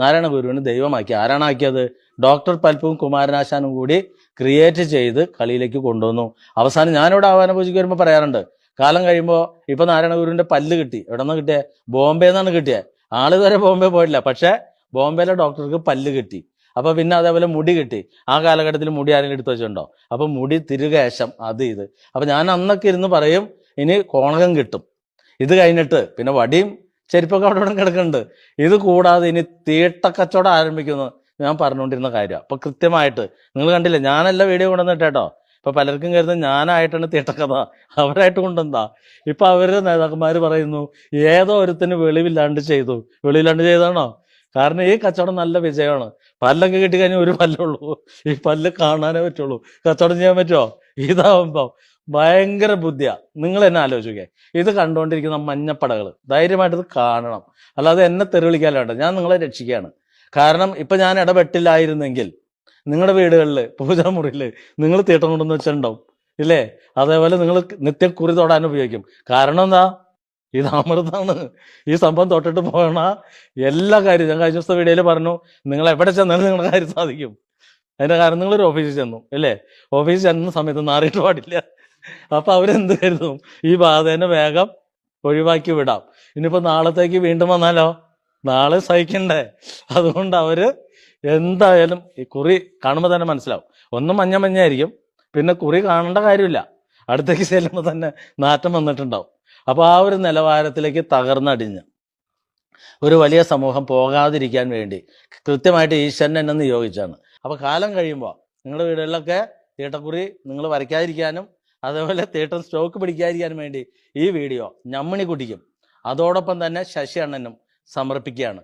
നാരായണ ഗുരുവിന് ദൈവമാക്കി. ആരാണാക്കിയത്? ഡോക്ടർ പൽപ്പും കുമാരനാശാനും കൂടി ക്രിയേറ്റ് ചെയ്ത് കളിയിലേക്ക് കൊണ്ടുവന്നു. അവസാനം ഞാനിവിടെ ആഹ്വാന പൂജയ്ക്ക് വരുമ്പോൾ പറയാറുണ്ട് കാലം കഴിയുമ്പോൾ ഇപ്പൊ നാരായണ ഗുരുവിന്റെ പല്ല് കിട്ടി. എവിടെ നിന്ന് കിട്ടിയേ? ബോംബെ നിന്നാണ് കിട്ടിയത് ആൾ വരെ ബോംബെ പോയിട്ടില്ല പക്ഷെ ബോംബെയിലെ ഡോക്ടർക്ക് പല്ല് കിട്ടി. അപ്പൊ പിന്നെ അതേപോലെ മുടി കിട്ടി. ആ കാലഘട്ടത്തിൽ മുടി ആരെങ്കിലും എടുത്തു വെച്ചിട്ടുണ്ടോ? അപ്പൊ മുടി തിരുകേശം അത് ഇത്. അപ്പൊ ഞാൻ അന്നൊക്കെ ഇരുന്ന് പറയും ഇനി കോണകം കിട്ടും. ഇത് കഴിഞ്ഞിട്ട് പിന്നെ വടിയും ചെരുപ്പൊക്കെ അവിടെ ഇവിടെ കിടക്കുന്നുണ്ട്. ഇത് കൂടാതെ ഇനി തീട്ടക്കച്ചവടം ആരംഭിക്കുന്നു ഞാൻ പറഞ്ഞുകൊണ്ടിരുന്ന കാര്യമാണ് അപ്പൊ കൃത്യമായിട്ട് നിങ്ങൾ കണ്ടില്ലേ ഞാനല്ല വീഡിയോ കൊണ്ടുവന്നിട്ട് കേട്ടോ. ഇപ്പൊ പലർക്കും കരുതുന്നത് ഞാനായിട്ടാണ് തീട്ടക്കഥ അവരായിട്ട് കൊണ്ടുവന്നാ ഇപ്പൊ അവരുടെ നേതാക്കന്മാർ പറയുന്നു ഏതോ ഒരുത്തിന് വെളിവില്ലാണ്ട് ചെയ്തു. വെളിവില്ലാണ്ട് ചെയ്താണോ കാരണം ഈ കച്ചവടം നല്ല വിജയമാണ്. പല്ലൊക്കെ കിട്ടിക്കഴിഞ്ഞാൽ ഒരു പല്ലുള്ളൂ. ഈ പല്ല് കാണാനേ പറ്റുള്ളൂ. കച്ചവടം ചെയ്യാൻ പറ്റുമോ? ഇതാവുമ്പോ ഭയങ്കര ബുദ്ധിയാ. നിങ്ങൾ എന്നെ ആലോചിക്കുക ഇത് കണ്ടുകൊണ്ടിരിക്കുന്ന മഞ്ഞപ്പടകൾ ധൈര്യമായിട്ട് കാണണം. അല്ലാതെ എന്നെ തെറിവിളിക്കാൻ വേണ്ട ഞാൻ നിങ്ങളെ രക്ഷിക്കുകയാണ്. കാരണം ഇപ്പൊ ഞാൻ ഇടപെട്ടില്ലായിരുന്നെങ്കിൽ നിങ്ങളുടെ വീടുകളിൽ പൂജാമുറിയിൽ നിങ്ങൾ തീട്ടം കൊണ്ടെന്ന് വെച്ചിട്ടുണ്ടാവും. ഇല്ലേ? അതേപോലെ നിങ്ങൾ നിത്യം കുറി തൊടാൻ ഉപയോഗിക്കും. കാരണം എന്താ? ഇത് അമൃതാണ്. ഈ സംഭവം തൊട്ടിട്ട് പോകണ എല്ലാ കാര്യവും ഞാൻ കഴിഞ്ഞ ദിവസത്തെ വീഡിയോയിൽ പറഞ്ഞു നിങ്ങൾ എവിടെ ചെന്നാലും നിങ്ങളുടെ കാര്യം സാധിക്കും. അതിന്റെ കാരണം നിങ്ങളൊരു ഓഫീസിൽ ചെന്നു. അല്ലേ ഓഫീസിൽ ചെന്ന സമയത്ത് നാറിയിട്ട് പാടില്ല. അപ്പൊ അവരെന്ത് കരുതും? ഈ ബാധേനെ വേഗം ഒഴിവാക്കി വിടാം. ഇനിയിപ്പോ നാളത്തേക്ക് വീണ്ടും വന്നാലോ? നാളെ സഹിക്കണ്ടേ? അതുകൊണ്ട് അവർ എന്തായാലും ഈ കുറി കാണുമ്പോൾ തന്നെ മനസ്സിലാവും. ഒന്നും മഞ്ഞ മഞ്ഞായിരിക്കും പിന്നെ കുറി കാണേണ്ട കാര്യമില്ല. അടുത്തേക്ക് ചെല്ലുമ്പോൾ തന്നെ നാറ്റം വന്നിട്ടുണ്ടാവും. അപ്പൊ ആ ഒരു നിലവാരത്തിലേക്ക് തകർന്നടിഞ്ഞ്. ഒരു വലിയ സമൂഹം പോകാതിരിക്കാൻ വേണ്ടി കൃത്യമായിട്ട് ഈശ്വരൻ എന്നെ നിയോഗിച്ചാണ്. അപ്പൊ കാലം കഴിയുമ്പോൾ നിങ്ങളുടെ വീടുകളിലൊക്കെ തീട്ടക്കുറി നിങ്ങൾ വരയ്ക്കാതിരിക്കാനും അതേപോലെ തിയേറ്റർ സ്റ്റോക്ക് പിടിക്കാതിരിക്കാൻ വേണ്ടി ഈ വീഡിയോ ഞമ്മണി കുട്ടിക്കും അതോടൊപ്പം തന്നെ ശശി അണ്ണനും സമർപ്പിക്കുകയാണ്.